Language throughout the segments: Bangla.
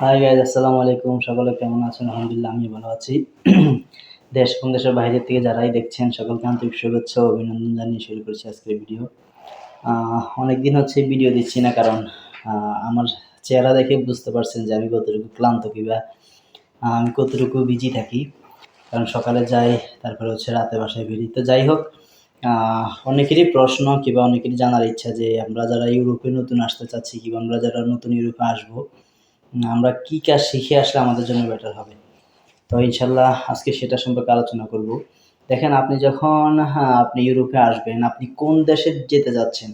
হাই গাইজ আসসালামু আলাইকুম। সকলে কেমন আছেন? আলহামদুলিল্লাহ আমি ভালো আছি। দেশ এবং দেশের বাইরের থেকে যারাই দেখছেন, সকলকে আন্তরিক শুভেচ্ছা অভিনন্দন জানিয়ে শুরু করছি আজকের ভিডিও অনেক দিন হচ্ছে ভিডিও দিচ্ছি না, কারণ আমার চেহারা দেখে বুঝতে পারছেন যে আমি কতটুকু ক্লান্ত কিংবা আমি কতটুকু বিজি থাকি। কারণ সকালে যাই, তারপরে হচ্ছে রাতে বাসায় ফিরি তো যাই হোক অনেকেরই প্রশ্ন কিংবা অনেকেরই জানার ইচ্ছা যে আমরা যারা ইউরোপে নতুন আসতে চাচ্ছি কিংবা আমরা যারা নতুন ইউরোপে আসব আমরা কী কাজ শিখে আসলে আমাদের জন্য বেটার হবে। তো ইনশাল্লাহ আজকে সেটা সম্পর্কে আলোচনা করব। দেখেন আপনি যখন হ্যাঁ, আপনি ইউরোপে আসবেন আপনি কোন দেশে যেতে যাচ্ছেন?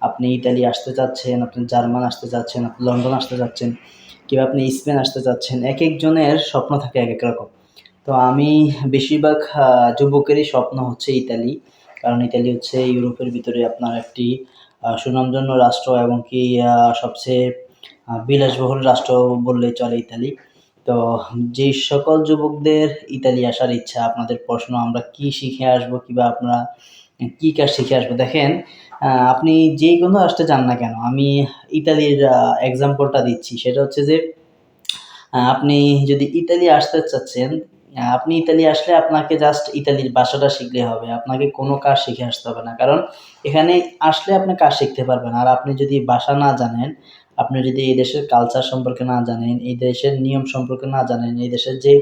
আপনি ইতালি আসতে চাচ্ছেন আপনি জার্মান আসতে চাচ্ছেন আপনি লন্ডন আসতে চাচ্ছেন কিংবা আপনি স্পেন আসতে চাচ্ছেন এক একজনের স্বপ্ন থাকে এক এক রকম। তো আমি বেশিরভাগ যুবকেরই স্বপ্ন হচ্ছে ইতালি কারণ ইতালি হচ্ছে ইউরোপের ভিতরে আপনার একটি সুনামজন্য রাষ্ট্র এবং কি সবচেয়ে বিলাসবহুল রাষ্ট্র বললে চলে ইতালি। তো যেই সকল যুবকদের ইতালি আসার ইচ্ছা, আপনাদের প্রশ্ন, আমরা কি শিখে আসব, কিংবা আপনারা কি কাজ শিখে আসব? দেখেন আপনি যেই কোনো রাষ্ট্রে যান না কেন, আমি ইতালির এক্সাম্পলটা দিচ্ছি। সেটা হচ্ছে যে আপনি যদি ইতালি আসতে চাচ্ছেন আপনি ইতালি আসলে আপনাকে জাস্ট ইতালির ভাষাটা শিখলে হবে, আপনাকে কোনো কাজ শিখে আসতে হবে না। কারণ এখানে আসলে আপনি কাজ শিখতে পারবেন আর আপনি যদি ভাষা না জানেন আপনি যদি এই দেশের কালচার সম্পর্কে না জানেন, এই দেশের নিয়ম সম্পর্কে না জানেন, এই দেশের যে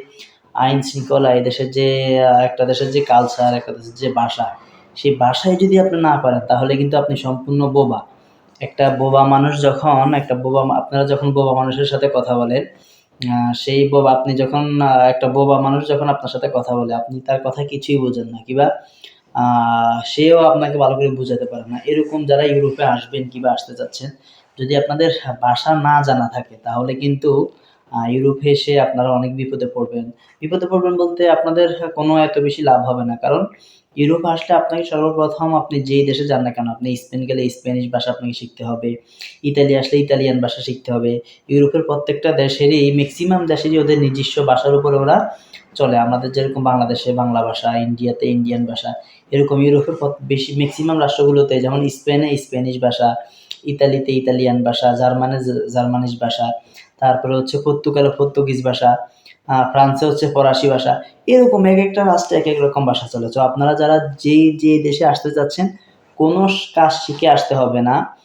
আইন শৃঙ্খলা, এই দেশের যে একটা দেশের যে কালচার একটা দেশের যে ভাষা, সেই ভাষায় যদি আপনি না পারেন, তাহলে কিন্তু আপনি সম্পূর্ণ বোবা। একটা বোবা মানুষ যখন, একটা বোবা, আপনারা যখন বোবা মানুষের সাথে কথা বলেন সেই বোবা, আপনি যখন একটা বোবা মানুষ যখন আপনার সাথে কথা বলে, আপনি তার কথা কিছুই বোঝেন না, কিবা সেও আপনাকে ভালো করে বোঝাতে পারে না। এরকম যারা ইউরোপে আসবেন, কিবা আসতে চাচ্ছেন যদি আপনাদের ভাষা না জানা থাকে, তাহলে কিন্তু ইউরোপে এসে আপনারা অনেক বিপদে পড়বেন। বিপদে পড়বেন বলতে আপনাদের কোনো এত বেশি লাভ হবে না। কারণ, ইউরোপে আসলে আপনাকে সর্বপ্রথম আপনি যেই দেশে যান না কেন, আপনি স্পেন গেলে স্প্যানিশ ভাষা আপনাকে শিখতে হবে। ইতালি আসলে ইতালিয়ান ভাষা শিখতে হবে। ইউরোপের প্রত্যেকটা দেশেরই ম্যাক্সিমাম দেশেরই ওদের নিজস্ব ভাষার উপরে ওরা চলে। আমাদের যেরকম বাংলাদেশে বাংলা ভাষা, ইন্ডিয়াতে ইন্ডিয়ান ভাষা, এরকম ইউরোপের বেশি ম্যাক্সিমাম রাষ্ট্রগুলোতে যেমন স্পেনে স্প্যানিশ ভাষা ইতালিতে ইতালিয়ান ভাষা জার্মানে জ- জার্মানিজ ভাষা, তারপরে হচ্ছে পর্তুগালে পর্তুগিজ ভাষা ফ্রান্সে হচ্ছে ফরাসি ভাষা, এরকম এক একটা রাষ্ট্রে এক এক রকম ভাষা চলে। তো আপনারা যারা যেই যে দেশে আসতে চাচ্ছেন, কোনো কাজ শিখে আসতে হবে না।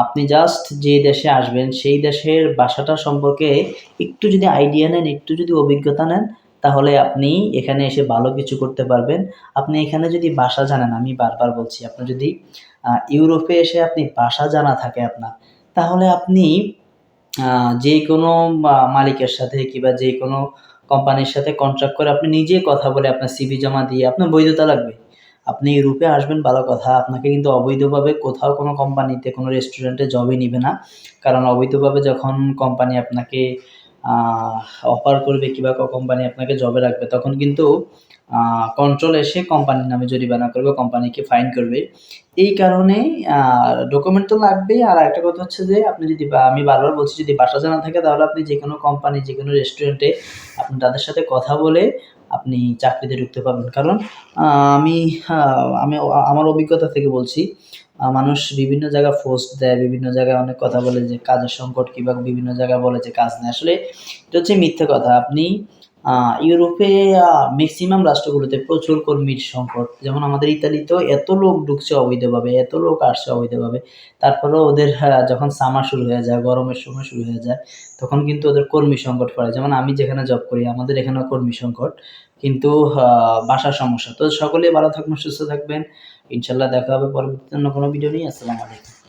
আপনি জাস্ট যে দেশে আসবেন, সেই দেশের ভাষাটা সম্পর্কে একটু যদি আইডিয়া নেন, একটু যদি অভিজ্ঞতা নেন তাহলে আপনি এখানে এসে ভালো কিছু করতে পারবেন। আপনি এখানে যদি ভাষা জানেন, আমি বারবার বলছি, আপনি যদি ইউরোপে এসে আপনি ভাষা জানা থাকে আপনার, তাহলে আপনি যে কোনো মালিকের সাথে কিংবা যে কোনো কোম্পানির সাথে কন্ট্রাক্ট করে আপনি নিজে কথা বলে আপনার সিভি জমা দিয়ে আপনার বৈধতা লাগবে। আপনি ইউরোপে আসবেন, ভালো কথা। আপনাকে কিন্তু অবৈধভাবে কোথাও কোনো কোম্পানিতে, কোনো রেস্টুরেন্টে জবই নিবে না। কারণ অবৈধভাবে যখন কোম্পানি আপনাকে অফার করবে কিংবা কোম্পানি আপনাকে জবে রাখবে, তখন কিন্তু কন্ট্রোল এসে কোম্পানির নামে জরিমানা করবে কোম্পানিকে ফাইন করবে। এই কারণে ডকুমেন্ট তো লাগবেই। আর একটা কথা হচ্ছে যে, আপনি যদি আমি বারবার বলছি, যদি বাসা জানা থাকে, তাহলে আপনি যে কোনো কোম্পানি যে কোনো রেস্টুরেন্টে আপনি তাদের সাথে কথা বলে আপনি চাকরিতে ঢুকতে পারবেন। কারণ আমি আমি, আমার অভিজ্ঞতা থেকে বলছি মানুষ বিভিন্ন জায়গায় পোস্ট দেয় বিভিন্ন জায়গায় অনেক কথা বলে যে কাজের সংকট কিংবা বিভিন্ন জায়গায় বলে যে কাজ নেই। আসলে এটা হচ্ছে মিথ্যে কথা। আপনি ইউরোপে ম্যাক্সিমাম রাষ্ট্রগুলোতে প্রচুর কর্মীর সংকট। যেমন আমাদের ইতালিতেও এত লোক ঢুকছে অবৈধভাবে এত লোক আসছে অবৈধভাবে। তারপরেও ওদের আহ, যখন সামার শুরু হয়ে যায় গরমের সময় শুরু হয়ে যায় তখন কিন্তু ওদের কর্মী সংকট পড়ে। যেমন আমি যেখানে জব করি আমাদের এখানেও কর্মী সংকট। কিন্তু বাসার সমস্যা। তো সকলেই ভালো থাকবেন, সুস্থ থাকবেন। ইনশাল্লাহ দেখা হবে পরবর্তী অন্য কোনো ভিডিও নিয়ে। আসসালামু আলাইকুম।